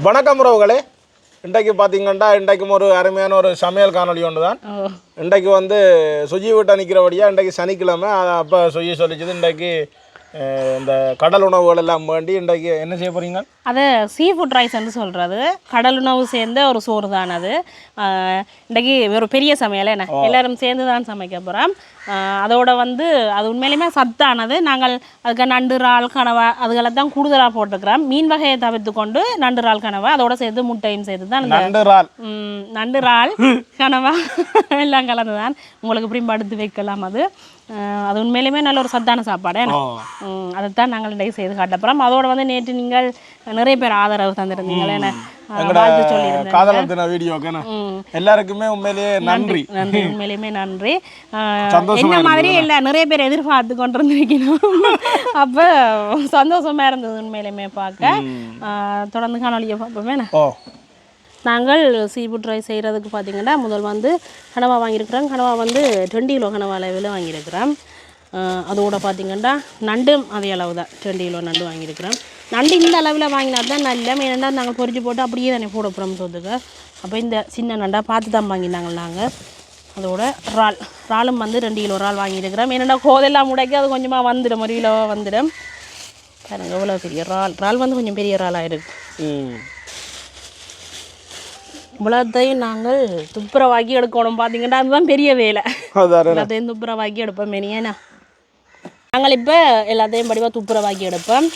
வணக்கம் உறவுகளே. இன்றைக்கு பார்த்தீங்கன்னா இன்றைக்கும் ஒரு அருமையான ஒரு சமையல் காணொளி ஒன்று தான் இன்றைக்கு வந்து சுஜி வீட்டை நிற்கிறபடியா இன்றைக்கு சனிக்கிழமை அப்போ சுஜி சொல்லிச்சது இன்றைக்கு இந்த கடல் உணவுகள் எல்லாம் வேண்டி இன்றைக்கு என்ன செய்ய போறீங்க? அது சீ ஃபுட் ரைஸ்ன்னு சொல்கிறது கடல் உணவு சேர்ந்த ஒரு சோறு தான் அது இன்றைக்கி ஒரு பெரிய சமையல் என்ன? எல்லாரும் சேர்ந்து தான் சமைக்க போகிறோம் அதோட வந்து அது உண்மையிலுமே சத்தானது. நாங்கள் அதுக்கு நண்டு இறால் கனவா அதுகளை தான் கூடுதலாக போட்டுக்கிறோம். மீன் வகையை தவிர்த்து கொண்டு நண்டு இறால் கனவா அதோட சேர்த்து முட்டையும் சேர்த்து தான் நண்டு இறால் நண்டு இறால் கனவா எல்லாம் கலந்து தான் உங்களுக்கு இப்படி படுத்து வைக்கலாம் அது. அது உண்மையிலுமே நல்ல ஒரு சத்தான சாப்பாடு அதைத்தான் நாங்கள் செய்து காட்டப்புறம் அதோட வந்து நேற்று நீங்கள் நிறைய பேர் ஆதரவு தந்திருந்தீங்களே எங்களோட வாழ்த்து சொல்லியிருந்தேன் காதல் தின வீடியோக்கு. எல்லாருக்குமே உண்மையிலேயே நன்றி. நன்றி. உண்மையிலுமே நன்றி. என்ன மாதிரி இல்லை நிறைய பேர் எதிர்பார்த்து கொண்டிருந்திருக்கணும். அப்போ சந்தோஷமா இருந்தது உண்மையிலுமே பார்க்க. தொடர்ந்து காணொலியை பார்ப்போமே. நாங்கள் சீஃபுட் ரைஸ் செய்கிறதுக்கு பார்த்தீங்கன்னா முதல் வந்து கனவா வாங்கியிருக்கிறோம். கனவா வந்து டுவெண்ட்டி கிலோ கனவா அளவில் வாங்கியிருக்கிறோம். அதோட பார்த்தீங்கன்னா நண்டும் அதே அளவு தான் டுவெண்ட்டி கிலோ நண்டு வாங்கியிருக்கிறோம் நண்டு இந்த அளவில் வாங்கினா தான் நல்ல. ஏன்னா நாங்கள் பொரிச்சு போட்டு அப்படியே தானே போட போகிறோம் சொத்துக்கு அப்போ இந்த சின்ன நண்டா பார்த்து தான் வாங்கினாங்க நாங்கள் அதோட இறால். இறாலும் வந்து ரெண்டு கிலோ இறால் வாங்கியிருக்கிறோம் என்னென்னா கோதெல்லாம் முடைக்கி அது கொஞ்சமாக வந்துடும். ஒரு கிலோ வந்துடும். பாருங்க எவ்வளோ பெரிய இறால். இறால் வந்து கொஞ்சம் பெரிய இறாலாக இருக்கு ம். இவ்வளோத்தையும் நாங்கள் துப்புரவாக்கி எடுக்கணும். பார்த்தீங்கன்னா அதுதான் பெரிய வேலை. எல்லாத்தையும் துப்புரவாக்கி எடுப்போம். மெனியனா நாங்கள் இப்போ எல்லாத்தையும் படிவாக துப்புரவாக்கி எடுப்போம்.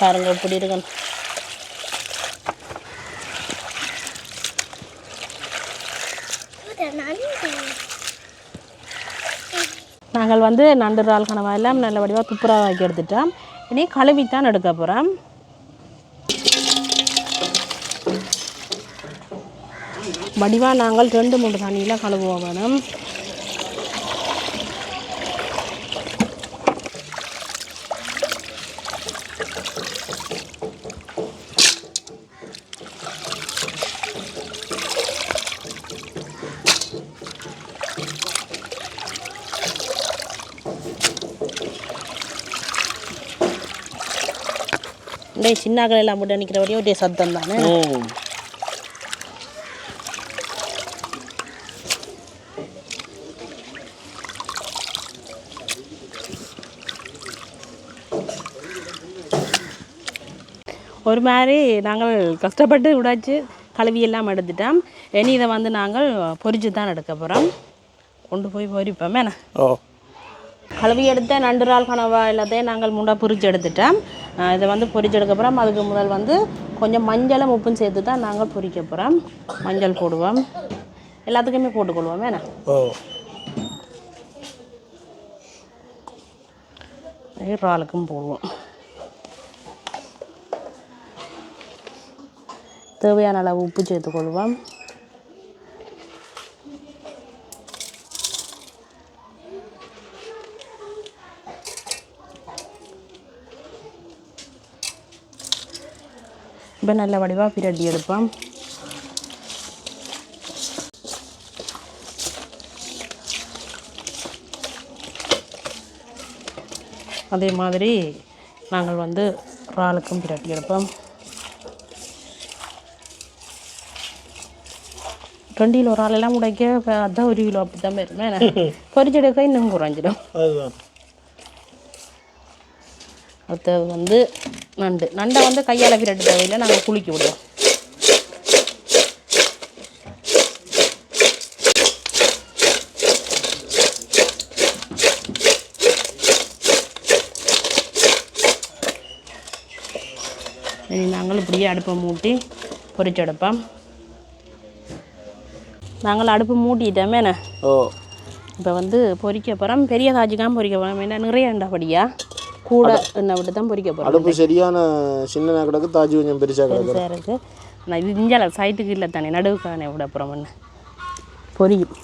பாருங்க இப்படி இருக்கணும் நாங்கள் வந்து நண்டு இறால் கனவா எல்லாம் நல்ல வடிவாக துப்புரவாக்கி எடுத்துட்டோம். இனி கழுவித்தான் எடுக்க போகிறோம் வடிவாக நாங்கள் ரெண்டு மூணு தண்ணியில் கழுவுவோம் வேணும் இந்த சின்னாக்கள் எல்லாம் போட்டு நிற்கிற வரையும் ஒரே சத்தம் தானே? ஒரு மாதிரி நாங்கள் கஷ்டப்பட்டு விடாச்சு கழுவி எல்லாம் எடுத்துட்டோம். இனி இதை வந்து நாங்கள் பொரிச்சு தான் எடுக்க போகிறோம் கொண்டு போய் பொரிப்போம் என்ன? ஓ. கழுவி எடுத்த நண்டு இறால் கனவா எல்லாத்தையும் நாங்கள் முண்டா பொரிச்சு எடுத்துட்டோம். இதை வந்து பொரிச்சு எடுக்க போகிறோம் அதுக்கு முதல் வந்து கொஞ்சம் மஞ்சளும் உப்பும் சேர்த்து தான் நாங்கள் பொரிக்க போகிறோம் மஞ்சள் போடுவோம். எல்லாத்துக்குமே போட்டுக்கொள்வோம். ஓ. இறாலுக்கும் போடுவோம். தேவையான அளவு உப்பு சேர்த்துக்கொள்வோம். இப்போ நல்ல வடிவாக பிரட்டி எடுப்போம். அதே மாதிரி நாங்கள் வந்து இறாலுக்கும் பிரட்டி எடுப்போம். ரெண்டு கிலோ இறால் எல்லாம் உடைக்க அதான் ஒரு கிலோ அப்படி தான் வரும் பொரிச்செடுக்க இன்னும் குறைஞ்சிடும். அதுதான். அடுத்தது வந்து நண்டு. நண்டை வந்து கையால் பிரட்டு தேவையில்லை நாங்கள் குளிக்க விடுவோம். இனி நாங்கள் இப்படியே அடுப்பை மூட்டி பொரிச்செடுப்போம் நாங்கள் அடுப்பு மூட்டிட்டோமே என்ன? ஓ. இப்போ வந்து பொரிக்க போகிறோம் பெரிய தாஜிக்காம பொரிக்க போகிறோம் ஏன்னா நிறைய எண்ணெய் கூட எண்ணெய் விட்டு தான் பொரிக்க போகிறோம் அடுப்பு சரியான சின்ன கிடக்கு தாஜி கொஞ்சம் பெருசாக கிடக்கு பெருசாக இருக்குது நான் இது இஞ்சால சைட்டுக்கு இல்லை தானே நடுவுக்கானே விட அப்புறம் பொரியும்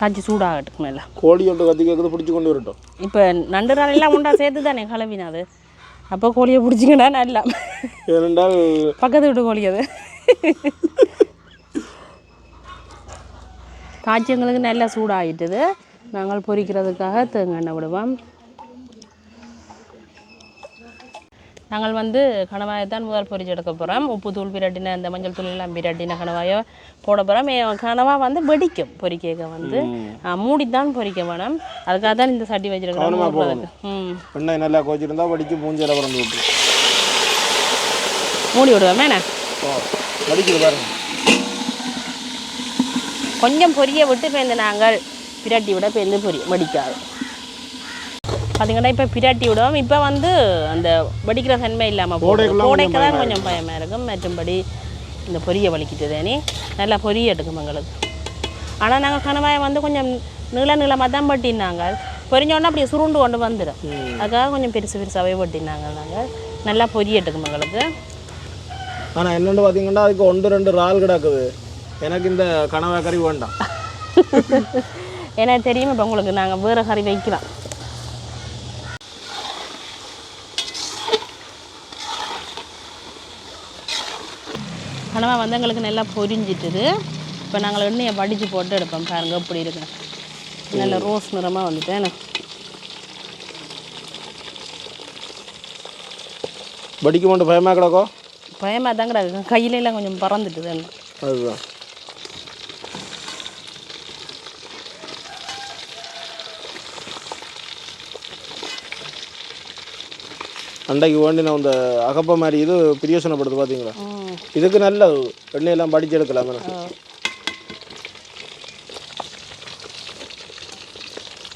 தாச்சி சூடாகட்டுக்கு மேலே. கோழியோட்டு கத்தி கேட்குறது பிடிச்சி கொண்டு வரட்டும். இப்போ நண்டு எல்லாம் உண்டா சேர்த்து தானே கலவினது அப்போ கோழியை பிடிச்சிங்கன்னா நல்லா ஏனென்றால் பக்கத்து வீட்டு கோழி அது. காய்ச்சி எங்களுக்கு நல்லா சூடாகிட்டுது நாங்கள் பொரிக்கிறதுக்காக தேங்காய் எண்ணெய் விடுவோம். நாங்கள் வந்து கணவாயை தான் முதல் பொரிச்சு எடுக்க போகிறோம் உப்பு தூள் பிரட்டின இந்த மஞ்சள் தூள் எல்லாம் பிரட்டின கணவாயோ போட போகிறோம் கனவா வந்து வெடிக்கும் பொறிக்க வந்து. மூடித்தான் பொரிக்க வேணும். அதுக்காக தான் இந்த சட்டி வச்சிருக்கிறோம். ம். நல்லா கோச்சிருந்தா வடிக்கும் மூஞ்சியில் பிறந்து மூடி விடுவோம் என்ன? கொஞ்சம் பொரிய விட்டு இப்போ இந்த நாங்கள். பிரட்டி விட இப்போ எந்த பொரிய வடிக்காது. பார்த்தீங்கன்னா இப்போ பிரட்டி விடுவோம் இப்போ வந்து அந்த வடிக்கிற தன்மை இல்லாமல் கோடைக்கு தான் கொஞ்சம் பயமாக இருக்கும் மற்றும்படி இந்த பொரிய வலிக்கிட்டு தானே நல்லா பொரிய எடுக்கும் எங்களுக்கு. ஆனால் நாங்கள் கணவாயை வந்து கொஞ்சம் நீள நீளமாக தான் பட்டினாங்க பொரிஞ்சோடனே அப்படியே சுருண்டு கொண்டு வந்துடும் அதுக்காக கொஞ்சம் பெருசு பெருசாகவே பட்டினாங்க நாங்கள் நல்லா பொரிய எடுக்கும் எங்களுக்கு. ஆனால் என்னென்னு பார்த்தீங்கன்னா அதுக்கு ஒன்று ரெண்டு இறால் கிடக்குது. எனக்கு இந்த கனவா கறி வேண்டாம். ஏன்னா தெரியும் இப்போ உங்களுக்கு நாங்கள் வேறு கறி வைக்கலாம் கனவா வந்து எங்களுக்கு நல்லா பொரிஞ்சிட்டுது. இப்போ நாங்கள் எண்ணெயை வடித்து போட்டு எடுப்போம் பாருங்க எப்படி இருக்கு. நல்ல ரோஸ் நிறமாக வந்துட்டேன் வடிக்க மட்டும் பயமாக கிடக்கோ பயமாக தான் கிடக்கு கையில எல்லாம் கொஞ்சம் பறந்துட்டுது அதுதான். அண்டைக்கு வேண்டின அந்த அகப்ப மாதிரி இது பிரியோசனப்படுது பார்த்தீங்களா இதுக்கு நல்லது எண்ணெயெல்லாம் படிச்சு எடுக்கலாம்.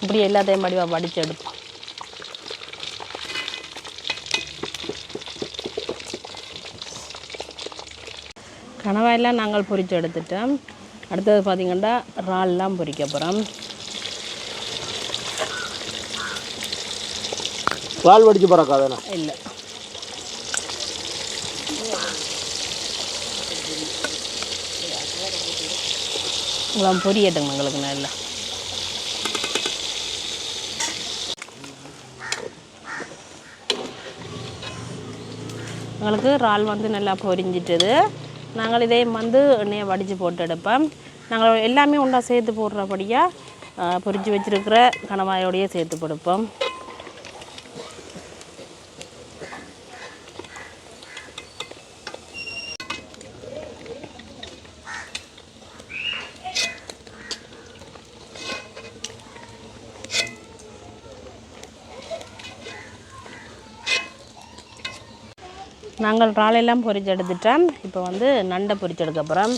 இப்படி எல்லாத்தையும் மடிவா படிச்சு எடுப்போம். கணவாயெல்லாம் நாங்கள் பொரித்து எடுத்துட்டோம். அடுத்தது பார்த்திங்கன்னா இறால்லாம் பொறிக்க போகிறோம் பால் வடிச்சு பறக்காதானே இல்லை. உங்களாம் பொரியட்டுங்க எங்களுக்கு நல்லா. எங்களுக்கு இறால் வந்து நல்லா பொரிஞ்சிட்டது. நாங்கள் இதே வந்து எண்ணெயை வடித்து போட்டு எடுப்போம். நாங்கள் எல்லாமே ஒன்றா சேர்த்து போடுறபடியாக பொரிஞ்சு வச்சிருக்கிற கணவாயோடையே சேர்த்து கொடுப்போம் நாங்கள் இறாலெல்லாம் பொரிச்சு எடுத்துட்டோம் இப்போ வந்து நண்டை பொரிச்சு எடுக்க போகிறோம்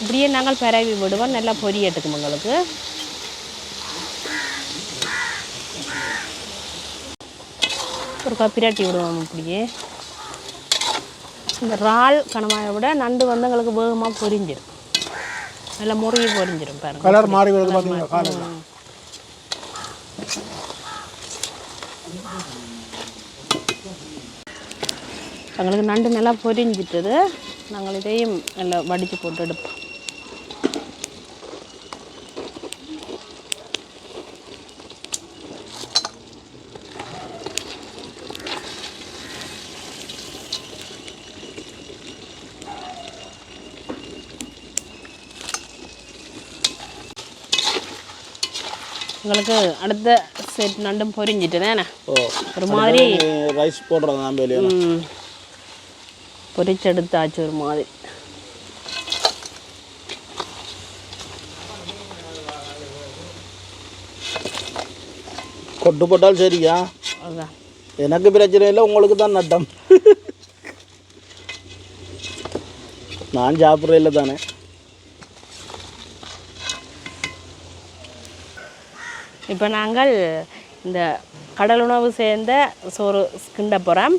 இப்படியே நாங்கள் பரவி விடுவோம். நல்லா பொரியட்டுக்கும் உங்களுக்கு ஒரு கப்பிராட்டி விடுவோம் இப்படியே. இந்த இறால் கணவாயை விட நண்டு வந்து எங்களுக்கு வேகமாக பொரிஞ்சிடும் நல்லா முறையை பொரிஞ்சிடும் பாருங்க. கலர் மாறி வருது பார்த்தீங்களா காலையில். எங்களுக்கு நண்டு நல்லா பொரிஞ்சிட்டது. நாங்கள் இதையும் நல்லா வடித்து போட்டு எடுப்போம். உங்களுக்கு அடுத்த செட் நண்டும் பொரிஞ்சிட்டு தானே ஓ ஒரு மாதிரி ரைஸ் போடுறது பொரிச்செடுத்தாச்சு ஒரு மாதிரி கொட்டு போட்டால் சரியா எனக்கு பிரச்சனை இல்லை உங்களுக்கு தான் நட்டம் நான் சாப்பிட்ற இல்லை தானே இப்போ நாங்கள் இந்த கடல் உணவு சேர்ந்த சோறு கிண்ட போகிறோம்.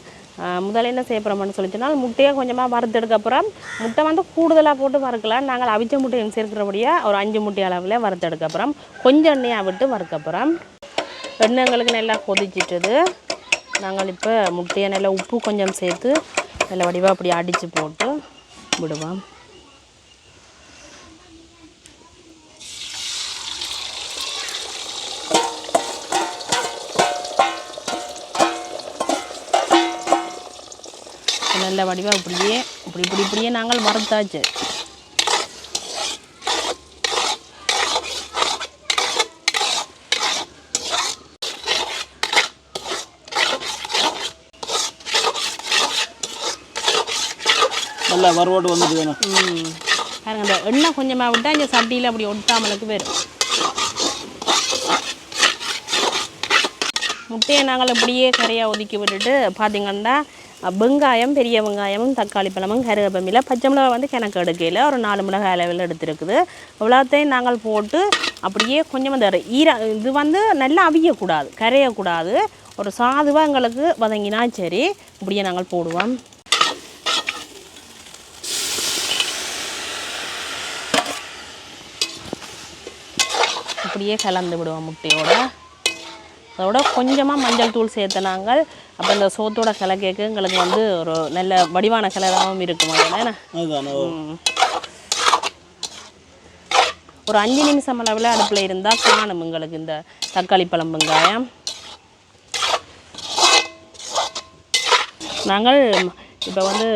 முதல்ல என்ன செய்ய போகிறோம்னு சொல்லிச்சுனால் முட்டையை கொஞ்சமாக வறுத்தெடுக்க போகிறோம். முட்டை வந்து கூடுதலாக போட்டு வறுக்கலாம். நாங்கள் அவிச்ச முட்டையும் சேர்க்கிறபடியாக ஒரு அஞ்சு முட்டை அளவில் வறுத்தெடுக்க போகிறோம். கொஞ்சம் எண்ணெயாக விட்டு வறுக்க போகிறோம். எண்ணெய்களுக்கு நல்லா கொதிச்சிட்டுது. நாங்கள் இப்போ முட்டையை நல்லா உப்பு கொஞ்சம் சேர்த்து நல்ல வடிவாக அப்படி அடித்து போட்டு விடுவோம். நல்ல வடிவாக இப்படியே இப்படி இப்படி இப்படியே நாங்கள் வறுத்தாச்சு. நல்லா வறுவோட்டு வந்துட்டு வேணும். பாருங்க அந்த எண்ணெய் கொஞ்சமாக விட்டால் இந்த சட்டியில் அப்படி ஒட்டாமலுக்கு வரும். முட்டையை நாங்கள் இப்படியே கரையாக ஒதுக்கி விட்டுட்டு பார்த்தீங்கன்னா வெங்காயம் பெரிய வெங்காயமும் தக்காளி பழமும் கருவேப்பமில்லை பச்சை மிளகாய் வந்து கிணக்கு எடுக்கையில் ஒரு நாலு மிளகாய் அளவில் எடுத்துருக்குது. இவ்வளோத்தையும் நாங்கள் போட்டு அப்படியே கொஞ்சம் அந்த ஈர இது வந்து நல்லா அவியக்கூடாது கரையக்கூடாது. ஒரு சாதுவாக எங்களுக்கு வதங்கினா சரி இப்படியே நாங்கள் போடுவோம். அப்படியே கலந்து விடுவோம் முட்டையோட. அதோட கொஞ்சமாக மஞ்சள் தூள் சேர்த்து நாங்கள் அப்போ இந்த சோத்தோட கலக்கேக்கு எங்களுக்கு வந்து ஒரு நல்ல வடிவான கலராகவும் இருக்கும். அதில். ஒரு அஞ்சு நிமிஷம் அளவில் அடுப்பில் இருந்தால் காணும் எங்களுக்கு இந்த தக்காளி பழம் வெங்காயம். நாங்கள் இப்போ வந்து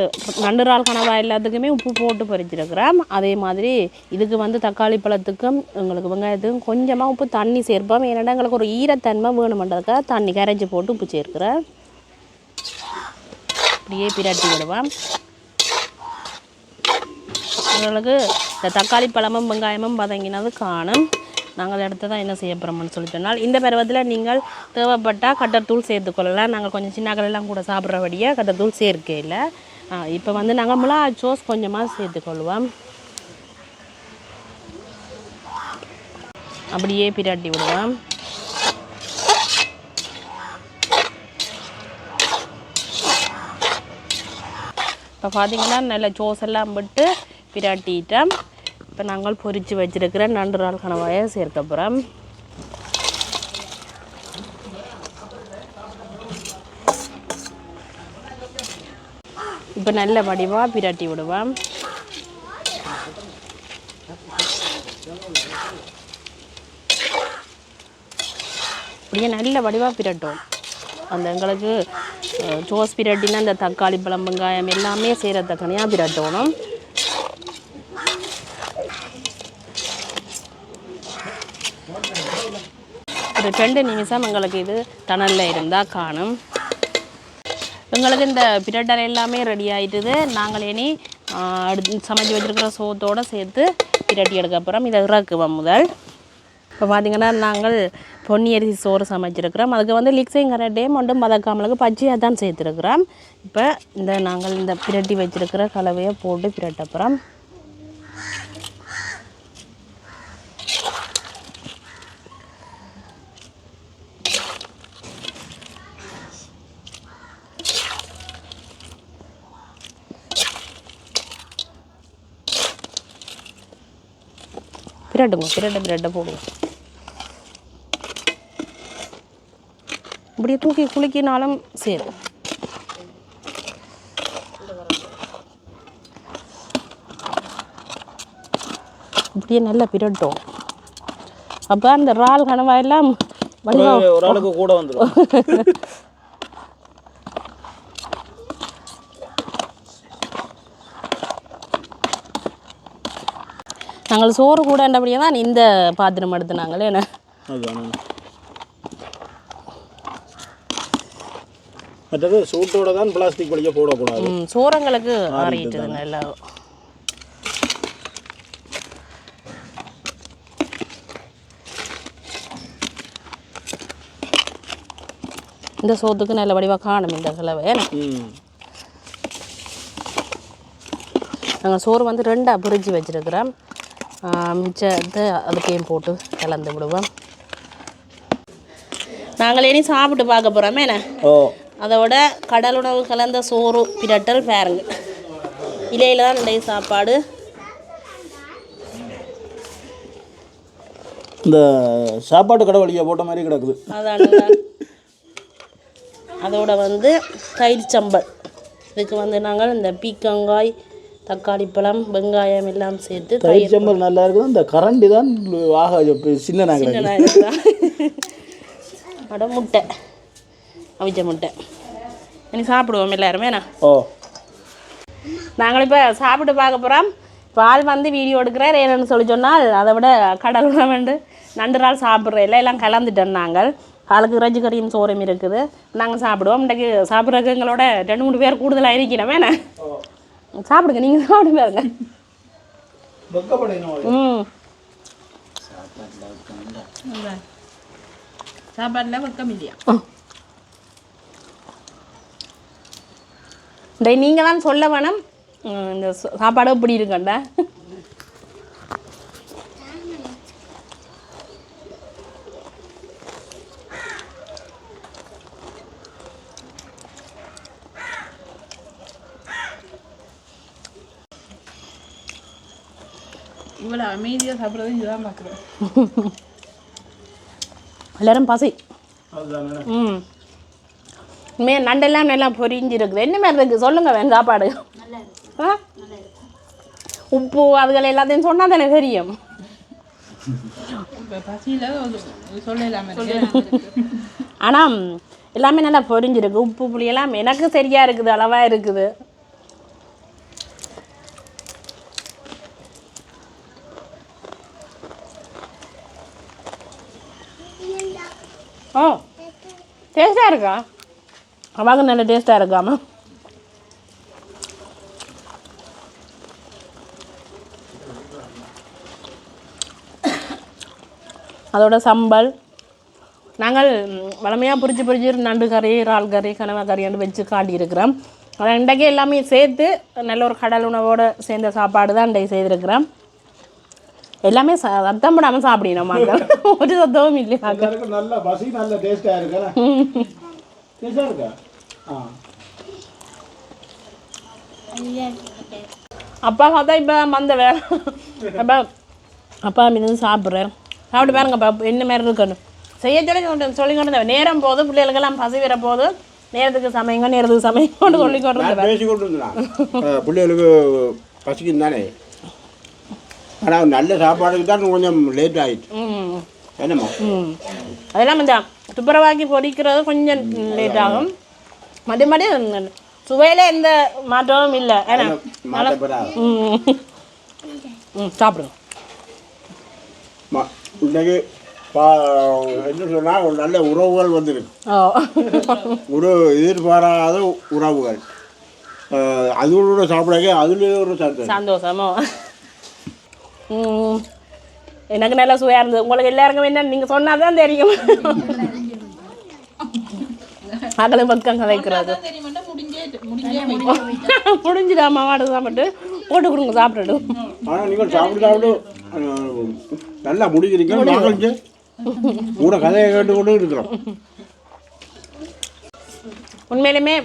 நண்டு இறால் கனவா எல்லாத்துக்குமே உப்பு போட்டு பறிச்சிருக்கிறோம் அதே மாதிரி இதுக்கு வந்து தக்காளி பழத்துக்கும் எங்களுக்கு வெங்காயத்துக்கும் கொஞ்சமாக உப்பு தண்ணி சேர்ப்போம். ஏன்னா எங்களுக்கு ஒரு ஈரத்தன்மை வேணுமென்றதுக்காக தண்ணி கரைச்சி போட்டு உப்பு சேர்க்கிறேன் அப்படியே பிரட்டி விடுவோம். எங்களுக்கு இந்த தக்காளி பழமும் வெங்காயமும் பதங்கினது காணும். நாங்கள் அடுத்ததான் என்ன செய்ய போகிறோம்னு சொல்லி சொன்னால் இந்த பருவத்தில் நீங்கள் தேவைப்பட்டால் கட்டத்தூள் சேர்த்துக்கொள்ளலாம் நாங்கள் கொஞ்சம் சின்ன எல்லாம் கூட சாப்பிட்றபடியாக கட்டத்தூள் சேர்க்கையில் இப்போ வந்து நாங்கள் மிளகா சோஸ் கொஞ்சமாக சேர்த்துக்கொள்வோம் அப்படியே பிரட்டி விடுவோம். இப்போ பார்த்தீங்கன்னா நல்ல ஜோஸ் எல்லாம் விட்டு பிராட்டிட்டோம். இப்போ நாங்கள் பொரித்து வச்சிருக்கிற நண்டு நாள் கணவாயை சேர்க்க போகிறோம் இப்போ நல்ல வடிவாக பிராட்டி விடுவோம். அப்படியே நல்ல வடிவாக பிரட்டும். அந்த எங்களுக்கு ஜோஸ் சோஸ் பிரட்டினா இந்த தக்காளி பழம் வெங்காயம் எல்லாமே செய்கிறத்தக்கனையாக பிரட்டணும். ஒரு ரெண்டு நிமிஷம் எங்களுக்கு இது தணலில் இருந்தால் காணும். எங்களுக்கு இந்த பிரட்டர் எல்லாமே ரெடி ஆகிட்டுது நாங்கள் இனி ஆஹ், சமைச்சு வச்சுருக்கிற சோத்தோடு சேர்த்து பிரட்டி எடுக்க போகிறோம் இதை இறக்குவோம் முதல். இப்போ பார்த்தீங்கன்னா நாங்கள் பொன்னி அரிசி சோறு சமைச்சிருக்கிறோம். அதுக்கு வந்து லிக்ஸையும் கரட்டையும் மட்டும் மதக்காமலுக்கு பச்சையாக தான் சேர்த்துருக்குறோம். இப்போ இந்த நாங்கள் இந்த பிரட்டி வச்சிருக்கிற கலவையை போட்டு பிரட்ட பிரட்டுங்க பிரட்ட பிரட்ட போடுவோம் இப்படியே தூக்கி குளிக்கினாலும் சேரும் இப்படியே நல்லா பிரட்டும் அப்போ அந்த இறால் கனவாயெல்லாம் ஒரு- ஒரு கூட வந்துடும் நாங்கள் சோறு கூட என்றபடியே தான் இந்த பாத்திரம் எடுத்து நாங்களே என்ன மற்றது சூட்டோட தான் பிளாஸ்டிக் வழியாக போடக்கூடாது. ம், சோறங்களுக்கு ஆறிட்டுது நல்லா இந்த சோத்துக்கு நல்ல வடிவாக காணும் இந்த கலவை ம். நாங்கள் சோறு வந்து ரெண்டாக பிரித்து வச்சுருக்கிறோம். மிச்சத்தை அதுக்கையும் போட்டு கலந்து விடுவோம். நாங்கள் இனி சாப்பிட்டு பார்க்க போகிறோமே என்ன? ஓ. அதோட கடல் உணவு கலந்த சோறு பிரட்டல் பாருங்க. இலையில தான் நிறைய சாப்பாடு. இந்த சாப்பாட்டு கடை வழியாக போட்ட மாதிரி கிடக்குது. அதான. அதோட வந்து தயிர் சம்பல். இதுக்கு வந்து நாங்கள் இந்த பீக்கங்காய் தக்காளி பழம் வெங்காயம் எல்லாம் சேர்த்து தயிர் சம்பல் நல்லா இருக்குது. இந்த கரண்டி தான் ஆக சின்ன நாங்கள் முட்டை அவிச்ச முட்டை. இனி சாப்பிடுவோம் எல்லாருமே நான் ஓ. நாங்கள் இப்போ சாப்பிட்டு பார்க்க போகிறோம் பால் வந்து வீடியோ எடுக்கிறார் என்னன்னு சொல்லி சொன்னால் அதை விட கடல் உணவுண்டு நண்டு நாள் சாப்பிட்ற எல்லாம் எல்லாம் கலந்துட்டோம் நாங்கள். ஆளுக்கு இறைச்சி கறியும் சோறும் இருக்குது. நாங்கள் சாப்பிடுவோம். இன்றைக்கு சாப்பிட்றதுக்கு எங்களோட ரெண்டு மூணு பேர் கூடுதலாக இருக்கிறோம் வேணே சாப்பிடுங்க நீங்கள் சாப்பிடுங்க பாருங்க. ம். சாப்பாட்டில் வெக்கம் இல்லையா இந்த நீங்கள் தான் சொல்ல வேணும். இந்த சாப்பாடு எப்படி இருக்குண்டா இவ்வளோ அமைதியாக சாப்பிட்றது இதுதான் பார்க்குறேன் எல்லாரும் பசி. ம். மே நண்டெல்லாம் நல்லா பொரிஞ்சு இருக்குது என்ன மாதிரி இருக்குது சொல்லுங்கள் வேணும் சாப்பாடு. ஆ? உப்பு அதுகள் எல்லாத்தையும் சொன்னால் தானே தெரியும். ஆனால் எல்லாமே நல்லா பொரிஞ்சிருக்கு. உப்பு புளி எல்லாம் எனக்கு சரியாக இருக்குது அளவாக இருக்குது. ஓ டேஸ்ட்டாக இருக்கா? அவாங்க நல்ல டேஸ்ட்டாக இருக்காமா. அதோட சம்பல். நாங்கள் வளமையாக பிரித்து பிரித்து நண்டு கறி இறால் கறி கனவா கறின்னு வச்சு காட்டியிருக்கிறோம். ஆனால் இன்றைக்கே எல்லாமே சேர்த்து நல்ல ஒரு கடல் உணவோடு சேர்ந்த சாப்பாடு தான் இன்றைக்கு செய்திருக்கிறோம். எல்லாமே சத்தம் போடாமல் சாப்பிடணும் மக்கள். ஒரு சத்தமும் இல்லையா எல்லாருக்கும் நல்ல பசி நல்ல டேஸ்டாக இருக்கா. டேஸ்டாக இருக்கா ஆ அப்பா பார்த்தா இப்போ வந்த வேலை அப்பா அப்பா மீது சாப்பிட்றேன் சாப்பிட்டு பாருங்கப்பா என்ன மாதிரி இருக்கணும் செய்ய சொல்லி கொண்டு சொல்லி கொண்டு. நேரம் போது பிள்ளைகளுக்கெல்லாம் பசி வர போது நேரத்துக்கு சமைங்க நேரத்துக்கு சமைங்கன்னு சொல்லி கொண்டு. பேசி கொண்டு இருந்தான் பிள்ளைகளுக்கு பசிக்கும் தானே ஆனால் நல்ல சாப்பாடுக்கு தான் கொஞ்சம் லேட் ஆயிடுச்சு ம் என்னம்மா அதெல்லாம் இந்த துப்புரவாக்கி பொரிக்கிறது கொஞ்சம் லேட் ஆகும் மறுபடி மறுபடி சுவையில் எந்த மாற்றமும் இல்லை. ஏன்னா ம் சாப்பிடுங்க. ம- இன்னைக்கு என்ன சொன்னால் ஒரு நல்ல உறவுகள் வந்திருக்கு. ஒரு எதிர்பாராத உறவுகள். அஹ், அதோட சாப்பிடாக்க அதுலேயே ஒரு சந்தோஷம். சந்தோஷமோ? எனக்கு நல்லா சுவையாக இருந்தது. உங்களுக்கு எல்லாருக்கும் என்ன நீங்கள் சொன்னால் தான் தெரியும். அகல பக்கம் கதைக்கிறது தெரியுமாட்டா முடிஞ்சே முடிஞ்சே முடிஞ்சுதாம்மா வாடு சாப்பிட்டு? போட்டு கொடுங்க சாப்பிட்டுடும் ஆனால் நீங்கள் சாப்பிட்டு சாப்பிட்டு நல்லா முடிக்கிறீங்க நாங்கள் கூட கதையை கேட்டு கொண்டு இருக்கிறோம். உண்மையிலுமே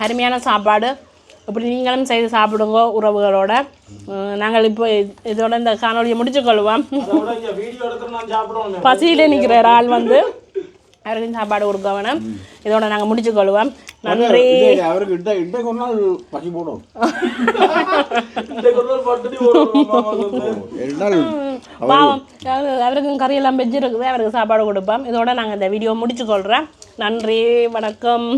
அருமையான சாப்பாடு. இப்படி நீங்களும் செய்து சாப்பிடுங்க உறவுகளோட. நாங்கள் இப்போ இது- இதோட இந்த காணொலியை முடிச்சுக்கொள்வோம் அதோட இங்க வீடியோ எடுத்து நான் சாப்பிடுவோம் பசியில் நிற்கிற ஆள் வந்து அவருக்கும் சாப்பாடு கொடுக்க வேணும் இதோட நாங்கள் முடிச்சுக்கொள்வோம் நன்றி. இது அவருக்கு ஒரு நாள் பசி போடும். பாவம். அவருக்கும் கறியெல்லாம் வெஜ் இருக்குது அவருக்கு சாப்பாடு கொடுப்போம். இதோட நாங்கள் இந்த வீடியோ முடிச்சுக்கொள்கிறோம் நன்றி வணக்கம்.